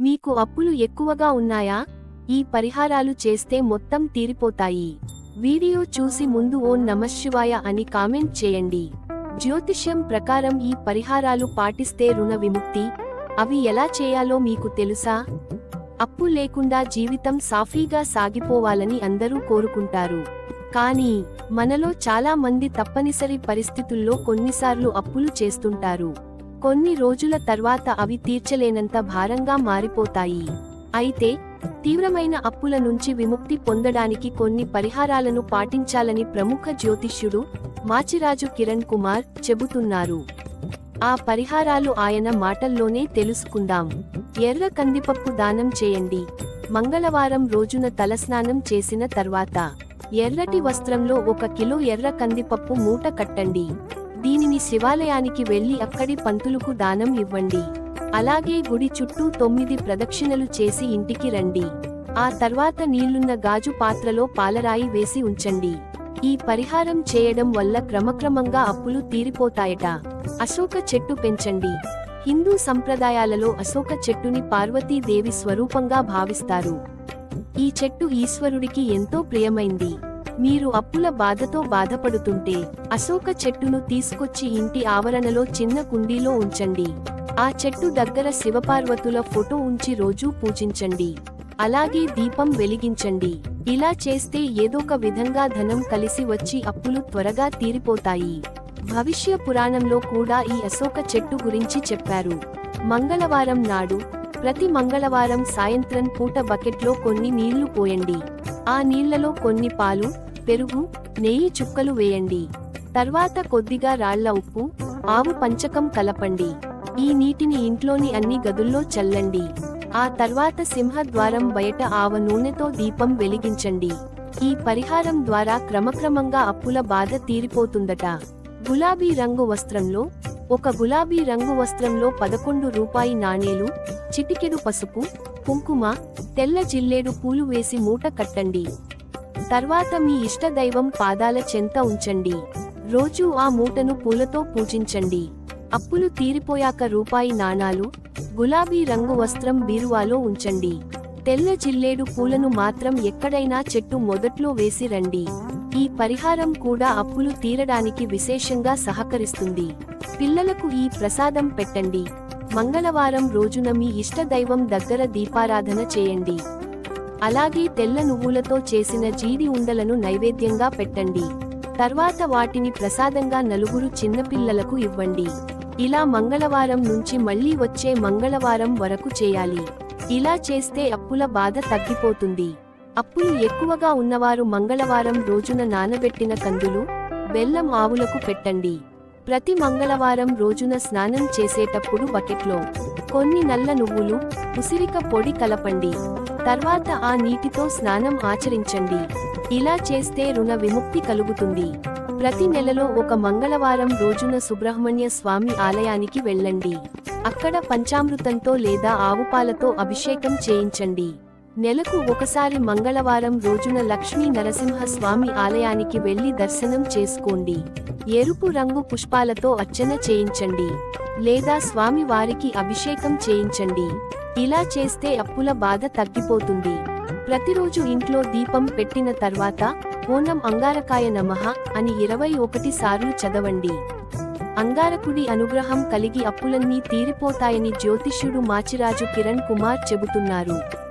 మీకు అప్పులు ఎక్కువగా ఉన్నాయా? ఈ పరిహారాలు చేస్తే మొత్తం తీరిపోతాయి. వీడియో చూసి ముందు ఓం నమశివాయ అని కామెంట్ చేయండి. జ్యోతిష్యం ప్రకారం ఈ పరిహారాలు పాటిస్తే రుణ విముక్తి. అవి ఎలా చేయాలో మీకు తెలుసా? అప్పు లేకుండా జీవితం సాఫీగా సాగిపోవాలని అందరూ కోరుకుంటారు. కానీ మనలో చాలా మంది తప్పనిసరి పరిస్థితుల్లో కొన్నిసార్లు అప్పులు చేస్తుంటారు. కొన్ని రోజుల తర్వాత అవి తీర్చలేనంత భారంగా మారిపోతాయి. అయితే తీవ్రమైన అప్పుల నుంచి విముక్తి పొందడానికి కొన్ని పరిహారాలను పాటించాలని ప్రముఖ జ్యోతిష్యుడు మాచిరాజు కిరణ్ కుమార్ చెబుతున్నారు. ఆ పరిహారాలు ఆయన మాటల్లోనే తెలుసుకుందాం. ఎర్ర కందిపప్పు దానం చేయండి. మంగళవారం రోజున తలస్నానం చేసిన తర్వాత ఎర్రటి వస్త్రంలో ఒక కిలో ఎర్ర కందిపప్పు మూట కట్టండి. శివాలయానికి వెళ్ళి అక్కడి పంతులకు దానం ఇవ్వండి. అలాగే గుడి చుట్టూ తొమ్మిది ప్రదక్షిణలు చేసి ఇంటికి రండి. ఆ తర్వాత నీళ్ళున్న గాజు పాత్రలో పాలరాయి వేసి ఉంచండి. ఈ పరిహారం చేయడం వల్ల క్రమక్రమంగా అప్పులు తీరిపోతాయట. అశోక చెట్టు పెంచండి. హిందూ సంప్రదాయాలలో అశోక చెట్టుని పార్వతీదేవి స్వరూపంగా భావిస్తారు. ఈ చెట్టు ఈశ్వరుడికి ఎంతో ప్రియమైంది. మీరు అప్పుల బాధతో బాధపడుతుంటే అశోక చెట్టును తీసుకొచ్చి ఇంటి ఆవరణలో చిన్న కుండీలో ఉంచండి. ఆ చెట్టు దగ్గర శివపార్వతుల ఫోటో ఉంచి రోజూ పూజించండి. అలాగే దీపం వెలిగించండి. ఇలా చేస్తే ఏదొక విధంగా ధనం కలిసి వచ్చి అప్పులు త్వరగా తీరిపోతాయి. భవిష్య పురాణంలో కూడా ఈ అశోక చెట్టు గురించి చెప్పారు. మంగళవారం నాడు ప్రతి మంగళవారం సాయంత్రం పూట బకెట్లో కొన్ని నీళ్ళు పోయండి. ఆ నీళ్ళలో కొన్ని పాలు పెరుగు నెయ్యి చుక్కలు వేయండి. తర్వాత కొద్దిగా రాళ్ళ ఉప్పు ఆవు పంచకం కలపండి. ఈ నీటిని ఇంట్లోని అన్ని గదుల్లో చల్లండి. ఆ తర్వాత సింహద్వారం బయట ఆవ నూనెతో దీపం వెలిగించండి. ఈ పరిహారం ద్వారా క్రమక్రమంగా అప్పుల బాధ తీరిపోతుందట. గులాబీ రంగు వస్త్రంలో ఒక గులాబీ రంగు వస్త్రంలో పదకొండు రూపాయి నాణేలు చిటికెడు పసుపు కుంకుమ తెల్ల జిల్లేడు పూలు వేసి మూట కట్టండి. తర్వాత మీ ఇష్ట దైవం పాదాల చెంత ఉంచండి. రోజూ ఆ మూటను పూలతో పూజించండి. అప్పులు తీరిపోయాక రూపాయి నాణాలు గులాబీ రంగు వస్త్రం బీరువాలో ఉంచండి. తెల్ల జిల్లేడు పూలను మాత్రం ఎక్కడైనా చెట్టు మొదట్లో వేసి రండి. ఈ పరిహారం కూడా అప్పులు తీరడానికి విశేషంగా సహకరిస్తుంది. పిల్లలకు ఈ ప్రసాదం పెట్టండి. మంగళవారం రోజున మీ ఇష్ట దైవం దగ్గర దీపారాధన చేయండి. అలాగే తెల్ల నువ్వులతో చేసిన జీడి ఉండలను నైవేద్యంగా పెట్టండి. తర్వాత వాటిని ప్రసాదంగా నలుగురు చిన్నపిల్లలకు ఇవ్వండి. ఇలా మంగళవారం నుంచి మళ్ళీ వచ్చే మంగళవారం వరకు చేయాలి. ఇలా చేస్తే అప్పుల బాధ తగ్గిపోతుంది. అప్పులు ఎక్కువగా ఉన్నవారు మంగళవారం రోజున నానబెట్టిన కందులు బెల్లం ఆవులకు పెట్టండి. ప్రతి మంగళవారం రోజున స్నానం చేసేటప్పుడు బకెట్లో కొన్ని నల్ల నువ్వులు ఉసిరిక పొడి కలపండి. తర్వాత ఆ నీటితో స్నానం ఆచరించండి. ఇలా చేస్తే రుణ విముక్తి కలుగుతుంది. ప్రతి నెలలో ఒక మంగళవారం రోజున సుబ్రహ్మణ్య స్వామి ఆలయానికి వెళ్ళండి. అక్కడ పంచామృతంతో లేదా ఆవుపాలతో అభిషేకం చేయించండి. నెలకు ఒకసారి మంగళవారం రోజున లక్ష్మీ నరసింహ స్వామి ఆలయానికి వెళ్ళి దర్శనం చేసుకోండి. ఎరుపు రంగు పుష్పాలతో అర్చన చేయించండి. లేదా స్వామి వారికి అభిషేకం చేయించండి. ఇలా చేస్తే అప్పుల బాధ తగ్గిపోతుంది. ప్రతిరోజు ఇంట్లో దీపం పెట్టిన తర్వాత ఓనం అంగారకాయ నమః అని ఇరవై ఒకటి సార్లు చదవండి. అంగారకుడి అనుగ్రహం కలిగి అప్పులన్నీ తీరిపోతాయని జ్యోతిష్యుడు మాచిరాజు కిరణ్ కుమార్ చెబుతున్నారు.